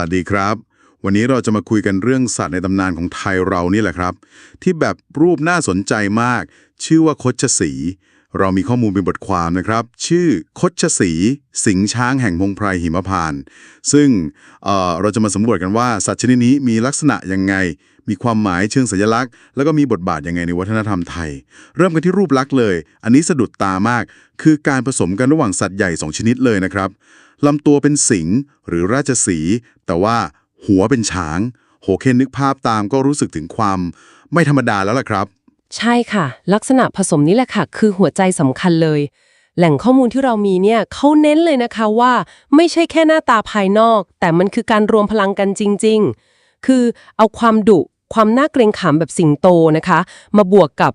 วัสดีครับ วันนี้เราจะมาคุยกันเรื่องสัตว์ในตำนานของไทยเรานี่แหละครับ ที่แบบรูปน่าสนใจมาก ชื่อว่าคดชสี เรามีข้อมูลเป็นบทความนะครับ ชื่อคดชสี สิงช้างแห่งพงไพรหิมพาน ซึ่งเเราจะมาสำรวจกันว่าสัตว์ชนิดนี้มีลักษณะยังไง มีความหมายเชิงสัญลักษณ์ แล้วก็มีบทบาทยังไงในวัฒนธรรมไทย เริ่มกันที่รูปลักษณ์เลย อันนี้สะดุดตามาก คือการผสมกันระหว่างสัตว์ใหญ่สองชนิดเลยนะครับลำตัวเป็นสิงหรือราชสี แต่ว่าหัวเป็นช้าง โหเคนนึกภาพตามก็รู้สึกถึงความไม่ธรรมดาแล้วล่ะครับ ใช่ค่ะ ลักษณะผสมนี้แหละค่ะ คือหัวใจสำคัญเลย แหล่งข้อมูลที่เรามีเนี่ยเขาเน้นเลยนะคะว่า ไม่ใช่แค่หน้าตาภายนอก แต่มันคือการรวมพลังกันจริง ๆ คือเอาความดุ ความน่าเกรงขามแบบสิงโตนะคะ มาบวกกับ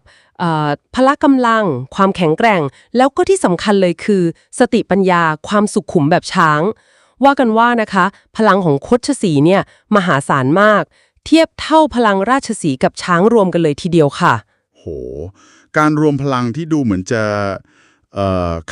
พละกำลัง ความแข็งแกร่ง แล้วก็ที่สำคัญเลยคือ สติปัญญา ความสุขขุมแบบช้าง ว่ากันว่านะคะ พลังของคดชสีเนี่ยมหาศาลมาก เทียบเท่าพลังราชสีกับช้างรวมกันเลยทีเดียวค่ะ โห การรวมพลังที่ดูเหมือนจะ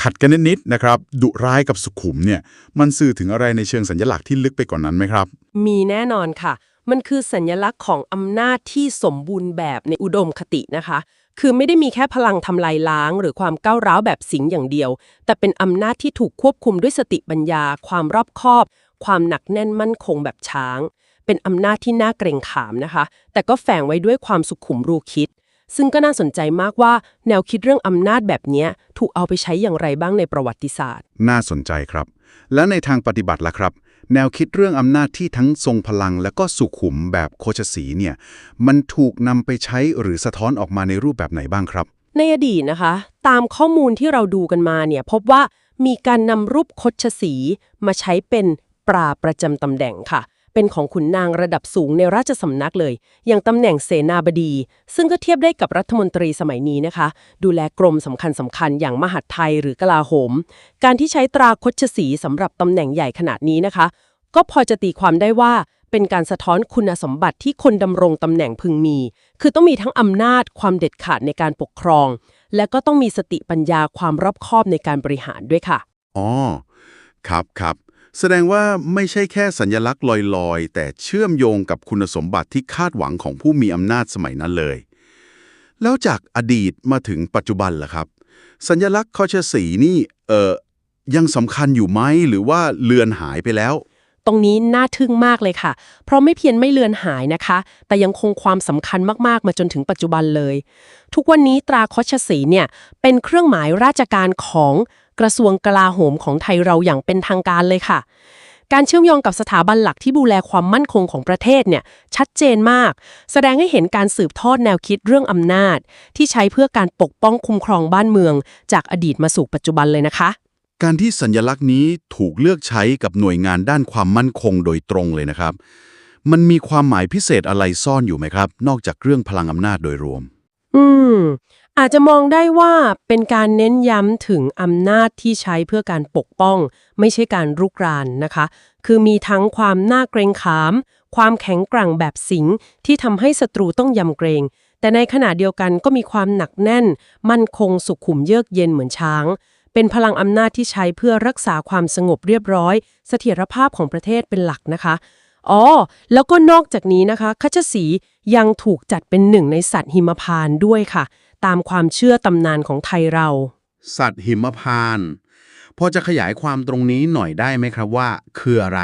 ขัดกันนิดๆนะครับ ดุร้ายกับสุขุมเนี่ยมันสื่อถึงอะไรในเชิงสัญลักษณ์ที่ลึกไปกว่านั้นไหมครับ มีแน่นอนค่ะ มันคือสัญลักษณ์ของอำนาจที่สมบูรณ์แบบในอุดมคตินะคะ คือไม่ได้มีแค่พลังทำลายล้าง หรือความก้าวร้าวแบบสิงอย่างเดียว แต่เป็นอำนาจที่ถูกควบคุมด้วยสติปัญญา ความรอบคอบ ความหนักแน่นมั่นคงแบบช้าง เป็นอำนาจที่น่าเกรงขามนะคะ แต่ก็แฝงไว้ด้วยความสุขุมรูคิด ซึ่งก็น่าสนใจมากว่าแนวคิดเรื่องอำนาจแบบเนี้ยถูกเอาไปใช้อย่างไรบ้างในประวัติศาสตร์ น่าสนใจครับ แล้วในทางปฏิบัติล่ะครับ แนวคิดเรื่องอำนาจที่ทั้งทรงพลัง และก็สุขุมแบบโคชสีเนี่ยมันถูกนำไปใช้หรือสะท้อนออกมาในรูปแบบไหนบ้างครับ ในอดีตนะคะ ตามข้อมูลที่เราดูกันมาเนี่ยพบว่ามีการนำรูปคดชสีมาใช้เป็นปราประจำตำแหน่งค่ะ เป็นของขุนนางระดับสูงในราชสำนักเลย อย่างตำแหน่งเสนาบดี ซึ่งก็เทียบได้กับรัฐมนตรีสมัยนี้นะคะ ดูแลกรมสำคัญสำคัญอย่างมหาดไทยหรือกลาโหม การที่ใช้ตราคดชสีสำหรับตำแหน่งใหญ่ขนาดนี้นะคะ ก็พอจะตีความได้ว่าเป็นการสะท้อนคุณสมบัติที่คนดำรงตำแหน่งพึงมี คือต้องมีทั้งอำนาจความเด็ดขาดในการปกครอง และก็ต้องมีสติปัญญาความรอบคอบในการบริหารด้วยค่ะ อ๋อ ครับครับ แสดงว่าไม่ใช่แค่สัญลักษณ์ลอยๆ แต่เชื่อมโยงกับคุณสมบัติที่คาดหวังของผู้มีอำนาจสมัยนั้นเลย แล้วจากอดีตมาถึงปัจจุบันล่ะครับ สัญลักษณ์คอชสีนี่เอ่อยังสำคัญอยู่ไหมหรือว่าเลือนหายไปแล้ว ตรงนี้น่าทึ่งมากเลยค่ะ เพราะไม่เพียงไม่เลือนหายนะคะ แต่ยังคงความสำคัญมากๆ มาจนถึงปัจจุบันเลย ทุกวันนี้ตราคชสีเนี่ยเป็นเครื่องหมายราชการของ กระทรวงกลาโหมของไทยเราอย่างเป็นทางการเลยค่ะ การเชื่อมโยงกับสถาบันหลักที่ดูแลความมั่นคงของประเทศเนี่ยชัดเจนมาก แสดงให้เห็นการสืบทอดแนวคิดเรื่องอำนาจ ที่ใช้เพื่อการปกป้องคุ้มครองบ้านเมือง จากอดีตมาสู่ปัจจุบันเลยนะคะ การที่สัญลักษณ์นี้ถูกเลือกใช้กับหน่วยงานด้านความมั่นคงโดยตรงเลยนะครับ มันมีความหมายพิเศษอะไรซ่อนอยู่ไหมครับ นอกจากเรื่องพลังอำนาจโดยรวม อืม อาจจะมองได้ว่าเป็นการเน้นย้ำถึงอำนาจที่ใช้เพื่อการปกป้อง ไม่ใช่การรุกรานนะคะ คือมีทั้งความน่าเกรงขาม ความแข็งแกร่งแบบสิงที่ทำให้ศัตรูต้องยำเกรง แต่ในขณะเดียวกันก็มีความหนักแน่น มั่นคงสุขุมเยือกเย็นเหมือนช้าง เป็นพลังอำนาจที่ใช้เพื่อรักษาความสงบเรียบร้อย เสถียรภาพของประเทศเป็นหลักนะคะ อ๋อ แล้วก็นอกจากนี้นะคะคัชสียังถูกจัดเป็นหนึ่งในสัตว์หิมพานต์ด้วยค่ะ ตามความเชื่อตำนานของไทยเรา สัตว์หิมพานต์พอจะขยายความตรงนี้หน่อยได้ไหมครับว่า คืออะไร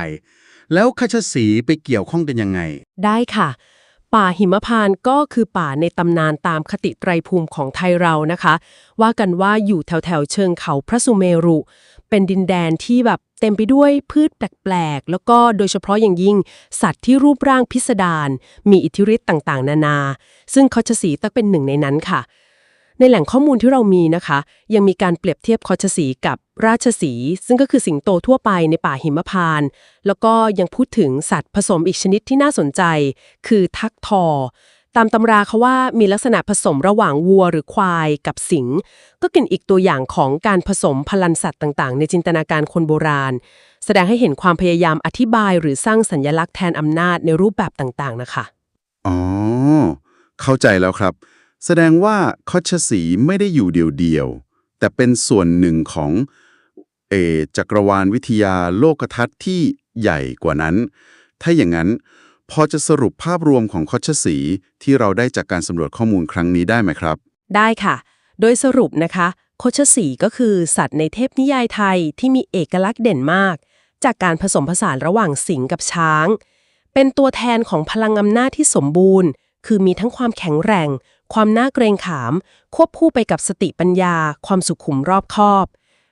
แล้วคชสีไปเกี่ยวข้องกันยังไง ได้ค่ะ ป่าหิมพานต์ก็คือป่าในตำนานตามคติไตรภูมิของไทยเรานะคะ ว่ากันว่าอยู่แถวแถวเชิงเขาพระสุเมรุ เป็นดินแดนที่แบบเต็มไปด้วยพืชแปลกๆ แล้วก็โดยเฉพาะอย่างยิ่ง สัตว์ที่รูปร่างพิสดารมีอิทธิฤทธิ์ต่างๆ นานา ซึ่งคอชสีตักเป็นหนึ่งในนั้นค่ะ ในแหล่งข้อมูลที่เรามีนะคะ ยังมีการเปรียบเทียบคอชสีกับ ราชสีซึ่งก็คือสิงโตทั่วไปในป่าหิมพานต์แล้วก็ยังพูดถึงสัตว์ผสมอีกชนิดที่น่าสนใจ คือทักทอ ตามตำราเขาว่ามีลักษณะผสมระหว่างวัวหรือควายกับสิง ก็เป็นอีกตัวอย่างของการผสมพลันสัตว์ต่างๆ ในจินตนาการคนโบราณ แสดงให้เห็นความพยายามอธิบายหรือสร้างสัญลักษณ์แทนอำนาจในรูปแบบต่างๆนะคะอ๋อเข้าใจแล้วครับ แสดงว่าคชสีไม่ได้อยู่เดียวๆแต่เป็นส่วนหนึ่งของ เอจักรวาลวิทยาโลกทัศน์ที่ใหญ่กว่านั้น ถ้าอย่างนั้น พอจะสรุปภาพรวมของคอชสีที่เราได้จากการสำรวจข้อมูลครั้งนี้ได้ไหมครับ ได้ค่ะ โดยสรุปนะคะโคชสีก็คือสัตว์ในเทพนิยายไทยที่มีเอกลักษณ์เด่นมาก จากการผสมผสานระหว่างสิงห์กับช้าง เป็นตัวแทนของพลังอำนาจที่สมบูรณ์ คือมีทั้งความแข็งแรง ความน่าเกรงขาม ควบคู่ไปกับสติปัญญา ความสุขุมรอบคอบ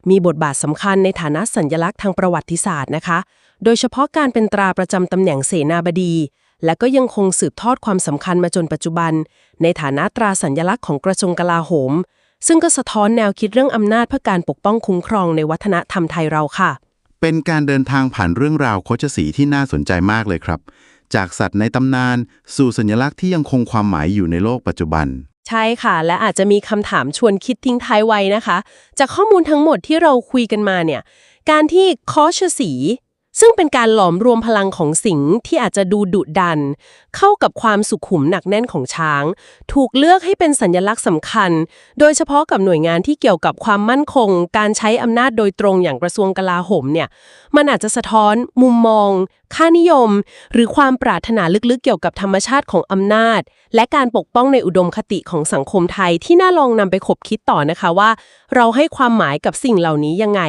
มีบทบาทสำคัญในฐานะสัญญลักษณ์ทางประวัติศาสตร์นะคะ โดยเฉพาะการเป็นตราประจำตำแหน่งเสนาบดี และก็ยังคงสืบทอดความสำคัญมาจนปัจจุบัน ในฐานะตราสัญลักษณ์ของกระทรวงกลาโหม ซึ่งก็สะท้อนแนวคิดเรื่องอำนาจเพื่อการปกป้องคุ้มครองในวัฒนธรรมไทยเราค่ะ เป็นการเดินทางผ่านเรื่องราวโคชสีที่น่าสนใจมากเลยครับ จากสัตว์ในตำนาน สู่สัญลักษณ์ที่ยังคงความหมายอยู่ในโลกปัจจุบัน ใช่ค่ะ และอาจจะมีคำถามชวนคิดทิ้งท้ายไว้นะคะ จากข้อมูลทั้งหมดที่เราคุยกันมาเนี่ย การที่คอชสี ซึ่งเป็นการหลอมรวมพลังของสิงห์ที่อาจจะดูดุดัน เข้ากับความสุขุมหนักแน่นของช้าง ถูกเลือกให้เป็นสัญลักษณ์สำคัญ โดยเฉพาะกับหน่วยงานที่เกี่ยวกับความมั่นคง การใช้อำนาจโดยตรงอย่างกระทรวงกลาโหมเนี่ย มันอาจจะสะท้อนมุมมอง ค่านิยม หรือความปรารถนาลึกๆเกี่ยวกับธรรมชาติของอำนาจ และการปกป้องในอุดมคติของสังคมไทยที่น่าลองนำไปขบคิดต่อนะคะว่า เราให้ความหมายกับสิ่งเหล่านี้ยังไง